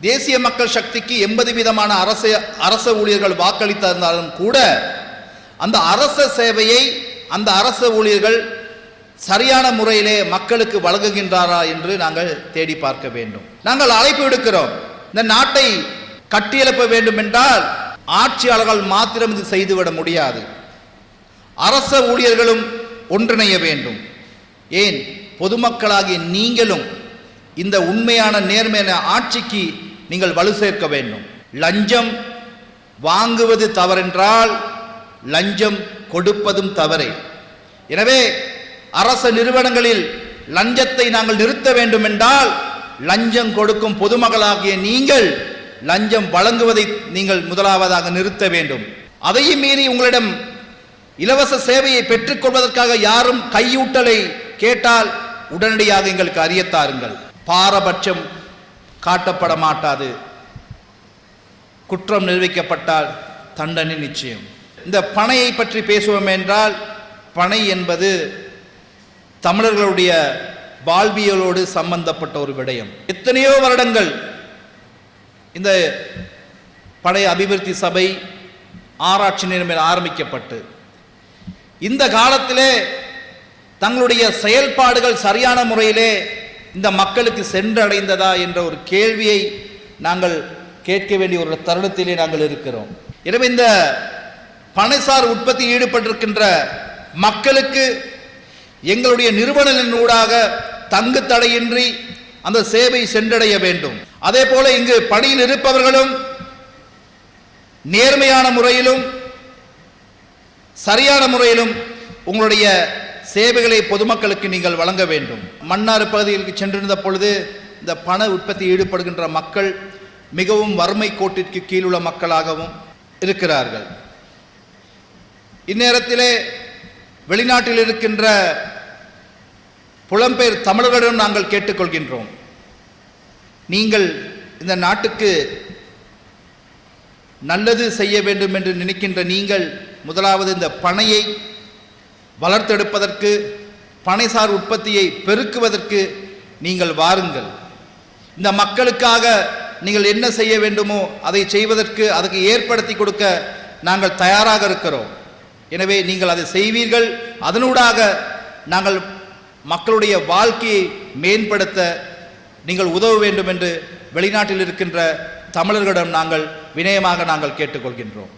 தேசிய மக்கள் சக்திக்கு எண்பது விதமான அரச அரச ஊழியர்கள் வாக்களித்திருந்தாலும் கூட அந்த அரச சேவையை அந்த அரச ஊழியர்கள் சரியான முறையிலே மக்களுக்கு வழங்குகின்றாரா என்று நாங்கள் தேடி பார்க்க வேண்டும். நாங்கள் அழைப்பு விடுக்கிறோம். இந்த நாட்டை கட்டியெழுப்ப வேண்டும் என்றால் ஆட்சியாளர்கள் மாத்திரம் இது செய்துவிட முடியாது. அரச ஊழியர்களும் ஒன்றிணைய வேண்டும். ஏன்? பொதுமக்களாகிய நீங்களும் இந்த உண்மையான நேர்மையான ஆட்சிக்கு நீங்கள் வலு சேர்க்க வேண்டும். லஞ்சம் வாங்குவது தவறென்றால் லஞ்சம் கொடுப்பதும் தவறே. எனவே அரச நிறுவனங்களில் லஞ்சத்தை நாங்கள் நிறுத்த வேண்டும் என்றால் லஞ்சம் கொடுக்கும் பொதுமகளாகிய நீங்கள் லஞ்சம் வழங்குவதை நீங்கள் முதலாவதாக நிறுத்த வேண்டும். அதையும் மீறி உங்களிடம் இலவச சேவையை பெற்றுக்கொள்வதற்காக யாரும் கையூட்டலை கேட்டால் உடனடியாக எங்களுக்கு அறியத்தாருங்கள். பாரபட்சம் காட்டப்பட மாட்டாது குற்றம் நிரூபிக்கப்பட்டால் தண்டனை நிச்சயம். இந்த பனையை பற்றி பேசுவோம் என்றால் பனை என்பது தமிழர்களுடைய வாழ்வியலோடு சம்பந்தப்பட்ட ஒரு விடயம். எத்தனையோ வருடங்கள் இந்த பழைய அபிவிருத்தி சபை ஆராய்ச்சி நிலைமையில் ஆரம்பிக்கப்பட்டு இந்த காலத்திலே தங்களுடைய செயல்பாடுகள் சரியான முறையிலே இந்த மக்களுக்கு சென்றடைந்ததா என்ற ஒரு கேள்வியை நாங்கள் கேட்க வேண்டிய ஒரு தருணத்திலே நாங்கள் இருக்கிறோம். எனவே இந்த பனைசார் உற்பத்தியில் ஈடுபட்டிருக்கின்ற மக்களுக்கு எங்களுடைய நிறுவனங்களின் ஊடாக தங்கு தடையின்றி அந்த சேவை சென்றடைய வேண்டும். அதே போல இங்கு பணியில் இருப்பவர்களும் நேர்மையான முறையிலும் சரியான முறையிலும் உங்களுடைய சேவைகளை பொதுமக்களுக்கு நீங்கள் வழங்க வேண்டும். மன்னார் பகுதிகளுக்கு சென்றிருந்த பொழுது இந்த பண உற்பத்தி ஈடுபடுகின்ற மக்கள் மிகவும் வறுமை கோட்டிற்கு கீழுள்ள மக்களாகவும் இருக்கிறார்கள். இந்நேரத்திலே வெளிநாட்டில் இருக்கின்ற புலம்பெயர் தமிழர்களிடம் நாங்கள் கேட்டுக்கொள்கின்றோம். நீங்கள் இந்த நாட்டுக்கு நல்லது செய்ய வேண்டும் என்று நினைக்கின்ற நீங்கள் முதலாவது இந்த பனையை வளர்த்தெடுப்பதற்கு பனைசார் உற்பத்தியை பெருக்குவதற்கு நீங்கள் வாருங்கள். இந்த மக்களுக்காக நீங்கள் என்ன செய்ய வேண்டுமோ அதை செய்வதற்கு அதுக்கு ஏற்படுத்தி கொடுக்க நாங்கள் தயாராக இருக்கிறோம். எனவே நீங்கள் அதை செய்வீர்கள். அதனூடாக நாங்கள் மக்களுடைய வாழ்க்கையை மேம்படுத்த நீங்கள் உதவ வேண்டும் என்று வெளிநாட்டில் இருக்கின்ற தமிழர்களிடம் நாங்கள் வினயமாக நாங்கள் கேட்டுக்கொள்கின்றோம்.